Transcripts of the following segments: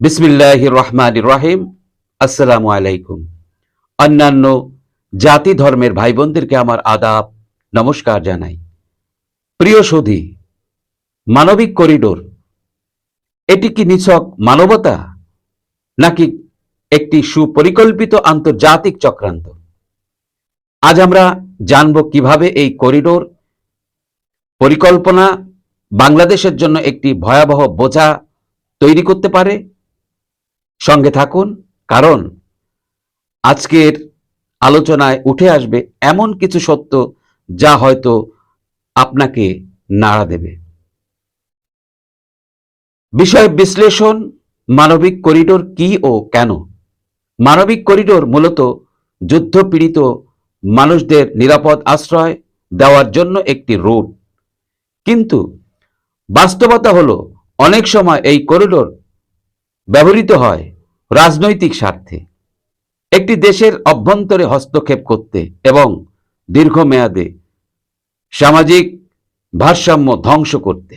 বিসমিল্লাহ রহমান রাহিম। আসসালামু আলাইকুম। অন্যান্য জাতি ধর্মের ভাই বোনদেরকে আমার আদাব, নমস্কার জানাই। প্রিয় সুধী, মানবিক করিডোর, এটি কি নিছক মানবতা, নাকি একটি সুপরিকল্পিত আন্তর্জাতিক চক্রান্ত? আজ আমরা জানব কীভাবে এই করিডোর পরিকল্পনা বাংলাদেশের জন্য একটি ভয়াবহ বোঝা তৈরি করতে পারে সঙ্গে থাকুন, কারণ আজকের আলোচনায় উঠে আসবে এমন কিছু সত্য যা হয়তো আপনাকে নাড়া দেবে। বিষয় বিশ্লেষণ, মানবিক করিডোর কি ও কেন? মানবিক করিডোর মূলত যুদ্ধপীড়িত মানুষদের নিরাপদ আশ্রয় দেওয়ার জন্য একটি রুট। কিন্তু বাস্তবতা হলো, অনেক সময় এই করিডোর ব্যবহৃত হয় রাজনৈতিক স্বার্থে। একটি দেশের অভ্যন্তরে হস্তক্ষেপ করতে এবং দীর্ঘমেয়াদে সামাজিক ভারসাম্য ধ্বংস করতে।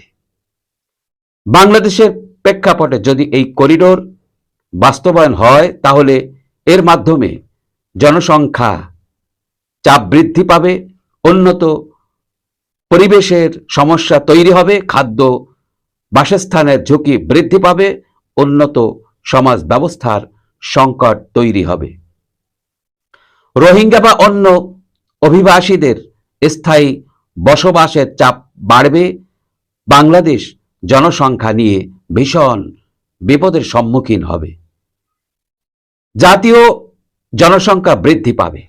বাংলাদেশের প্রেক্ষাপটে যদি এই করিডোর বাস্তবায়ন হয়, তাহলে এর মাধ্যমে জনসংখ্যা চাপ বৃদ্ধি পাবে, উন্নত পরিবেশের সমস্যা তৈরি হবে, খাদ্য বাসস্থানের ঝুঁকি বৃদ্ধি পাবে উন্নত সমাজ ব্যবস্থার সংকট তৈরি হবে। রোহিঙ্গা বা অন্য অভিবাসীদের স্থায়ী বসবাসের চাপ বাড়বে। বাংলাদেশ জনসংখ্যা নিয়ে ভীষণ বিপদের সম্মুখীন হবে। জাতীয় জনসংখ্যা বৃদ্ধি পাবে।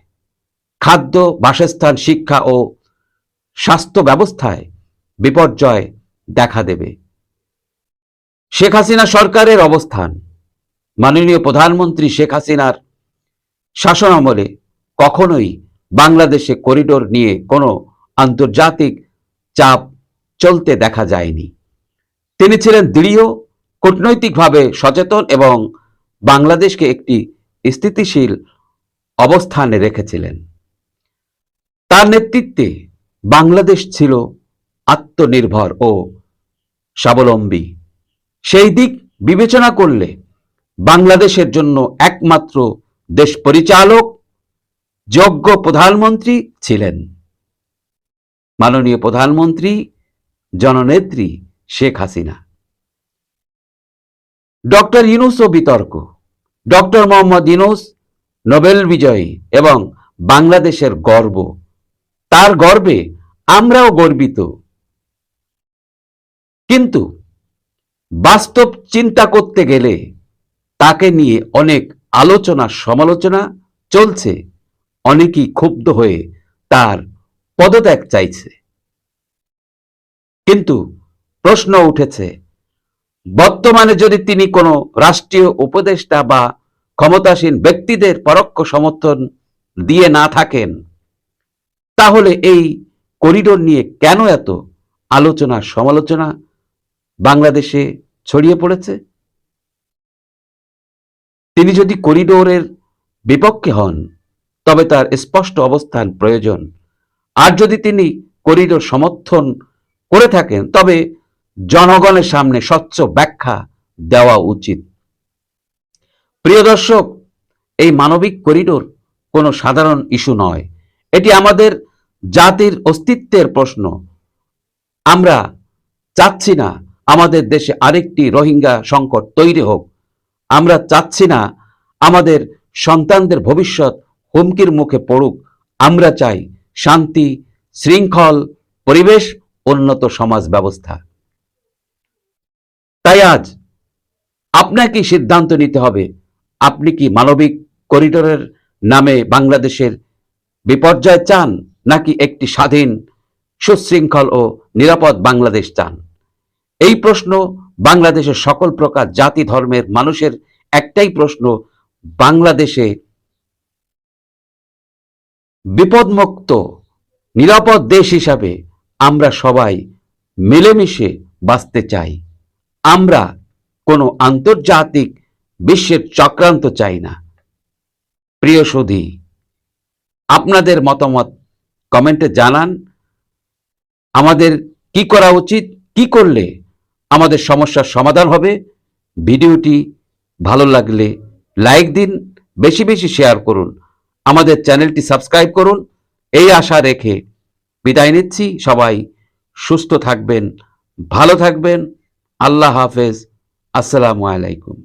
খাদ্য, বাসস্থান, শিক্ষা ও স্বাস্থ্য ব্যবস্থায় বিপর্যয় দেখা দেবে। শেখ হাসিনা সরকারের অবস্থান। মাননীয় প্রধানমন্ত্রী শেখ হাসিনার শাসন আমলে কখনোই বাংলাদেশে করিডোর নিয়ে কোনো আন্তর্জাতিক চাপ চলতে দেখা যায়নি। তিনি ছিলেন দৃঢ়, কূটনৈতিকভাবে সচেতন এবং বাংলাদেশকে একটি স্থিতিশীল অবস্থানে রেখেছিলেন। তার নেতৃত্বে বাংলাদেশ ছিল আত্মনির্ভর ও স্বাবলম্বী। সেই দিক বিবেচনা করলে বাংলাদেশের জন্য একমাত্র দেশ পরিচালক, যোগ্য প্রধানমন্ত্রী ছিলেন। মাননীয় প্রধানমন্ত্রী জননেত্রী শেখ হাসিনা। ডক্টর ইউনুস ও বিতর্ক। ডক্টর মোহাম্মদ ইউনুস নোবেল বিজয়ী এবং বাংলাদেশের গর্ব। তার গর্বে আমরাও গর্বিত। কিন্তু বাস্তব চিন্তা করতে গেলে তাকে নিয়ে অনেক আলোচনা, সমালোচনা চলছে। অনেকেই ক্ষুব্ধ হয়ে তার পদত্যাগ চাইছে। কিন্তু প্রশ্ন উঠেছে, বর্তমানে যদি তিনি কোনো রাষ্ট্রীয় উপদেষ্টা বা ক্ষমতাসীন ব্যক্তিদের পরোক্ষ সমর্থন দিয়ে না থাকেন, তাহলে এই করিডোর নিয়ে কেন এত আলোচনা, সমালোচনা বাংলাদেশে ছড়িয়ে পড়েছে? তিনি যদি করিডোরের বিপক্ষে হন, তবে তার স্পষ্ট অবস্থান প্রয়োজন। আর যদি তিনি করিডোর সমর্থন করে থাকেন, তবে জনগণের সামনে স্বচ্ছ ব্যাখ্যা দেওয়া উচিত। প্রিয় দর্শক, এই মানবিক করিডোর কোনো সাধারণ ইস্যু নয়। এটি আমাদের জাতির অস্তিত্বের প্রশ্ন। আমরা চাচ্ছি না আমাদের দেশে আরেকটি রোহিঙ্গা সংকট তৈরি হোক। আমরা চাচ্ছি না আমাদের সন্তানদের ভবিষ্যৎ হুমকির মুখে পড়ুক। আমরা চাই শান্তি, শৃঙ্খল, পরিবেশ, উন্নত সমাজ ব্যবস্থা। তাই আজ আপনাকে সিদ্ধান্ত নিতে হবে, আপনি কি মানবিক করিডোরের নামে বাংলাদেশের বিপর্যয় চান নাকি একটি স্বাধীন, সুশৃঙ্খল ও নিরাপদ বাংলাদেশ চান? এই প্রশ্ন বাংলাদেশের সকল প্রকার জাতি ধর্মের মানুষের একটাই প্রশ্ন, বাংলাদেশে বিপদমুক্ত, নিরাপদ দেশ হিসাবে আমরা সবাই মিলেমিশে বাঁচতে চাই। আমরা কোনো আন্তর্জাতিক বিশ্বের চক্রান্ত চাই না। প্রিয় সুধী, আপনাদের মতামত কমেন্টে জানান। আমাদের কি করা উচিত, কি করলে আমাদের সমস্যার সমাধান হবে। ভিডিওটি ভালো লাগলে লাইক দিন, বেশি বেশি শেয়ার করুন। আমাদের চ্যানেলটি সাবস্ক্রাইব করুন। এই আশা রেখে বিদায় নিচ্ছি। সবাই সুস্থ থাকবেন, ভালো থাকবেন। আল্লাহ হাফেজ। আসসালামু আলাইকুম।